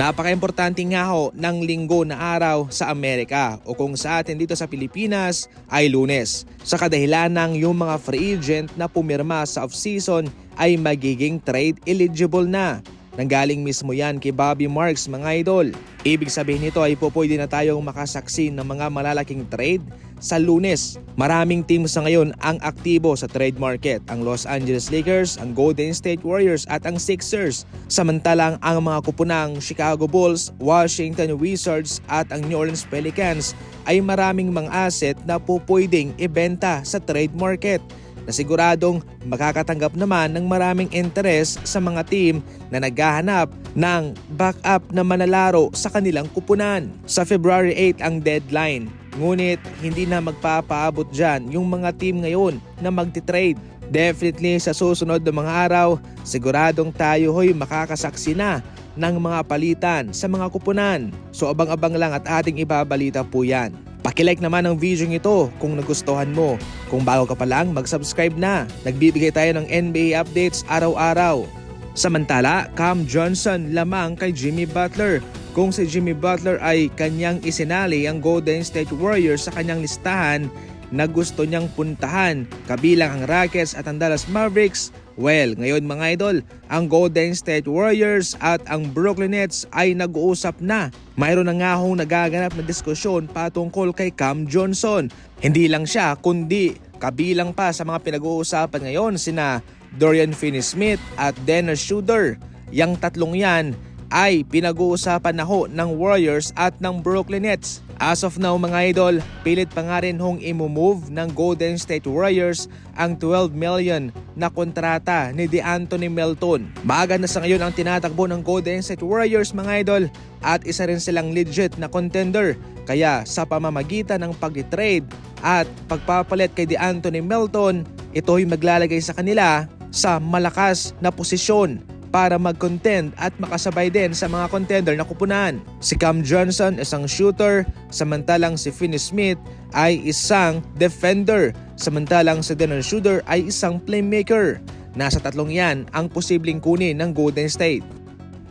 Napaka-importante nga ho ng linggo na araw sa Amerika o kung sa atin dito sa Pilipinas ay lunes. Sa kadahilan ng yung mga free agent na pumirma sa off-season ay magiging trade eligible na. Nanggaling mismo yan kay Bobby Marks mga idol. Ibig sabihin nito ay po pwede na tayong makasaksi ng mga malalaking trade sa lunes. Maraming team sa ngayon ang aktibo sa trade market. Ang Los Angeles Lakers, ang Golden State Warriors at ang Sixers. Samantalang ang mga kupunang Chicago Bulls, Washington Wizards at ang New Orleans Pelicans ay maraming mga asset na po pwedeng ibenta sa trade market na siguradong makakatanggap naman ng maraming interes sa mga team na naghahanap ng backup na manlalaro sa kanilang kupunan. Sa February 8 ang deadline, ngunit hindi na magpapaabot dyan yung mga team ngayon na magti-trade. Definitely sa susunod na mga araw, siguradong tayo ho'y makakasaksi na ng mga palitan sa mga kupunan. So abang-abang lang at ating ibabalita po yan. Pakilike naman ang video ito kung nagustuhan mo. Kung bago ka pa lang, mag-subscribe na. Nagbibigay tayo ng NBA updates araw-araw. Samantala, Cam Johnson lamang kay Jimmy Butler. Kung si Jimmy Butler ay kanyang isinali ang Golden State Warriors sa kanyang listahan na gusto niyang puntahan kabilang ang Rockets at ang Dallas Mavericks, well, ngayon mga idol, ang Golden State Warriors at ang Brooklyn Nets ay nag-uusap na. Mayroon na nga hong nagaganap na diskusyon patungkol kay Cam Johnson. Hindi lang siya, kundi kabilang pa sa mga pinag-uusapan ngayon sina Dorian Finney-Smith at Dennis Schroeder. Yang tatlong yan ay pinag-uusapan na ho ng Warriors at ng Brooklyn Nets. As of now mga idol, pilit pa nga rin hong imumove ng Golden State Warriors ang 12 million na kontrata ni DeAnthony Melton. Maaga na sa ngayon ang tinatakbo ng Golden State Warriors mga idol at isa rin silang legit na contender. Kaya sa pamamagitan ng pag-trade at pagpapalit kay DeAnthony Melton, ito'y maglalagay sa kanila sa malakas na posisyon para mag-contend at makasabay din sa mga contender na kupunan. Si Cam Johnson isang shooter, samantalang si Finney Smith ay isang defender, samantalang si Dennis Schroeder ay isang playmaker. Nasa tatlong yan ang posibleng kunin ng Golden State.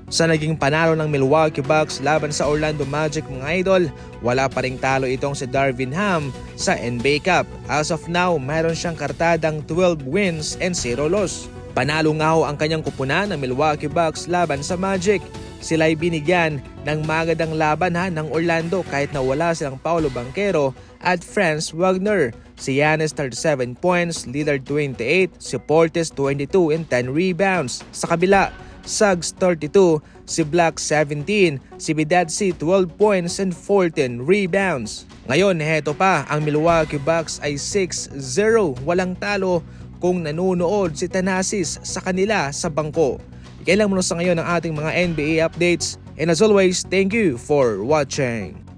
Sa naging panalo ng Milwaukee Bucks laban sa Orlando Magic mga idol, wala pa ring talo itong si Darvin Ham sa NBA Cup. As of now, mayroon siyang kartadang 12 wins and 0 loss. Panalo nga ho ang kanyang kupunan ng Milwaukee Bucks laban sa Magic. Sila ay binigyan ng magandang laban ha ng Orlando kahit na wala silang Paulo Banquero at Franz Wagner. Si Giannis 37 points, Lillard 28, si Portis 22 and 10 rebounds. Sa kabila, Suggs 32, si Black 17, si Bidatsi 12 points and 14 rebounds. Ngayon, heto pa, ang Milwaukee Bucks ay 6-0, walang talo kung nanonood si Thanasis sa kanila sa bangko. Kailan mo na sa ngayon ang ating mga NBA updates and as always, thank you for watching.